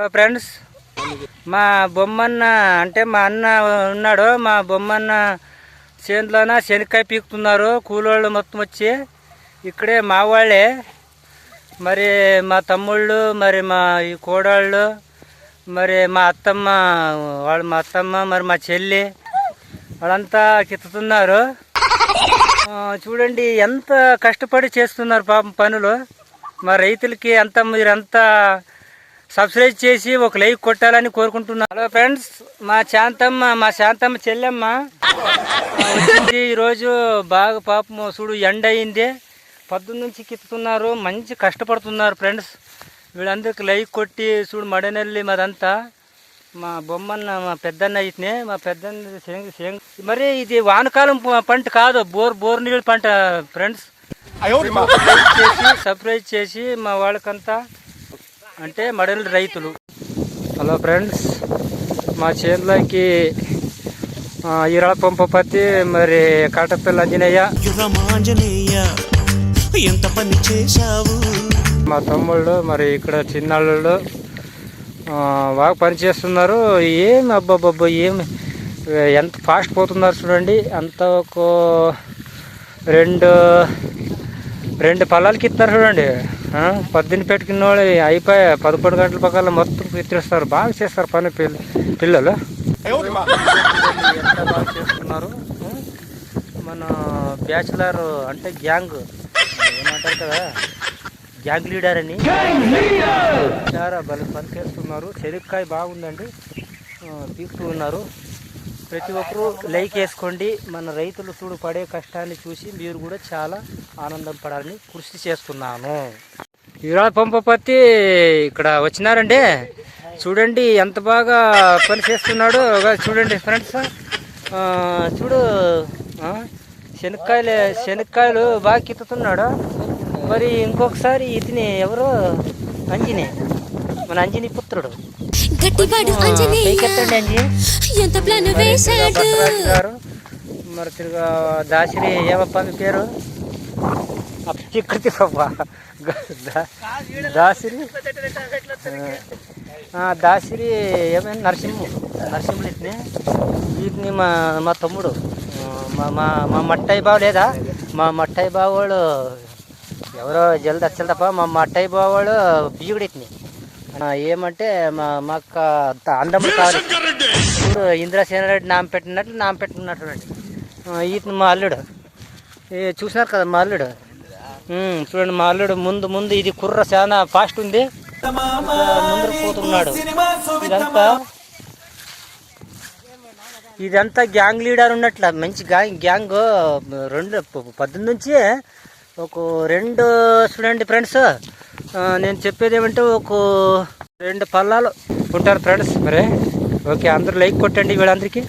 Hello friends మా బొమ్మన్న అంటే మా అన్న ఉన్నాడు. మా బొమ్మన్న చేనులోన శనక్కాయ పీకుతున్నారు. కూలోళ్ళు మొత్తం వచ్చి ఇక్కడే మా వాళ్ళే. మరి మా తమ్ముళ్ళు మరి మా ఈ కోడళ్ళు మరి మా అత్తమ్మ వాళ్ళు మా అత్తమ్మ మరి మా చెల్లి వాళ్ళంతా కిత్తుతున్నారు. చూడండి ఎంత కష్టపడి చేస్తున్నారు పాపం పనులు. మా రైతులకి అంత మీరంతా సబ్స్క్రైబ్ చేసి ఒక లైక్ కొట్టాలని కోరుకుంటున్నాను హలో ఫ్రెండ్స్ మా శాంతమ్మ మా శాంతమ్మ చెల్లెమ్మ. ఈరోజు బాగా పాపం చూడు ఎండ అయింది. పొద్దున్న నుంచి కిత్తుతున్నారు మంచి కష్టపడుతున్నారు ఫ్రెండ్స్. వీళ్ళందరికి లైక్ కొట్టి చూడు మడనెల్లి మాదంతా. మా బొమ్మన్న మా పెద్దన్న అయితేనే మా పెద్దన్న శేంగ శేంగ మరి ఇది వానకాలం పంట కాదు బోర్ బోర్ నీళ్ళ పంట ఫ్రెండ్స్. సర్ప్రైజ్ చేసి మా వాళ్ళకంతా అంటే మడల రైతులు. హలో ఫ్రెండ్స్ మా చేనులోకి ఆ, ఈరాళ పంపపతి మరి కాటపల్లి అంజనేయ ఎంత పని చేశావు? మా తమ్ముళ్ళు మరి ఇక్కడ చిన్నాళ్ళు బాగా పని చేస్తున్నారు. ఏం అబ్బాబ్బా ఏం ఎంత ఫాస్ట్ పోతున్నారు చూడండి. అంత ఒక రెండు రెండు పొలాలకి ఇస్తున్నారు చూడండి. ఆ, పద్దెని పెట్టుకున్న వాళ్ళు అయిపోయి పదకొండు గంటల పక్కల మొత్తం ఎత్తిస్తారు బాగా చేస్తారు పని పిల్ల పిల్లలు. ఎంత బాగా చేస్తున్నారు? మన బ్యాచులర్ అంటే గ్యాంగ్. ఏమంటారు కదా? గ్యాంగ్ లీడర్ అని. చాలా బలి పని చేస్తున్నారు చెరుక్కాయ బాగుందండి. పీకుతూ ఉన్నారు ప్రతి ఒక్కరూ లైక్ వేసుకోండి. మన రైతులు చూడు పడే కష్టాన్ని చూసి మీరు కూడా చాలా ఆనందం పడాలని కృషి చేస్తున్నాను. ఈరోజు పంపపత్తి ఇక్కడ వచ్చినారండి. చూడండి ఎంత బాగా పని చేస్తున్నాడో. చూడండి ఫ్రెండ్స్. చూడు శనక్కాయలు శనక్కాయలు బాగా కిత్తుతున్నాడు. మరి ఇంకొకసారి ఇతని ఎవరు? అంజిని. మన అంజిని పుత్రుడు. గట్టివాడు ఆంజనేయ ఎంత ప్లాన్ వేశాడు? మరి తిరుగా దాసిరి ఏమప్ప మీ పేరు? చిక్కటి బాబా దాసిరి. దాసిరి ఏమైనా నరసింహు. నరసింహులు ఇతని వీటిని మా మా తమ్ముడు. మా మా మట్టయ్య బావ లేదా? మా మట్టయ్య బావ వాళ్ళు ఎవరో జల్ది వచ్చారు తప్ప మా మట్టయ్య బావ వాళ్ళు బియ్యుడు ఇతని ఆ, ఏమంటే మా మా అక్క అంత అందముడు కావాలి ఇప్పుడు ఇంద్రసేనారెడ్డి నామ పెట్టినట్లు నామ పెట్టుకున్నట్టు ఈతను మా అల్లుడు. ఏ చూసినారు కదా మా అల్లుడు? చూడండి మా అల్లుడు ముందు ముందు ఇది కుర్ర చాలా ఫాస్ట్ ఉంది. ముందర పోతున్నాడు. ఇదంతా ఇదంతా గ్యాంగ్ లీడర్ ఉన్నట్ల. మంచి గ్యాంగ్ గ్యాంగ్ రెండు పద్దెనిమిది నుంచి ఒక రెండు చూడండి ఫ్రెండ్స్. నేను చెప్పేది ఏమంటే ఒక రెండు పల్లాలు ఉంటారు ఫ్రెండ్స్ మరి. ఓకే అందరూ లైక్ కొట్టండి వీళ్ళందరికీ.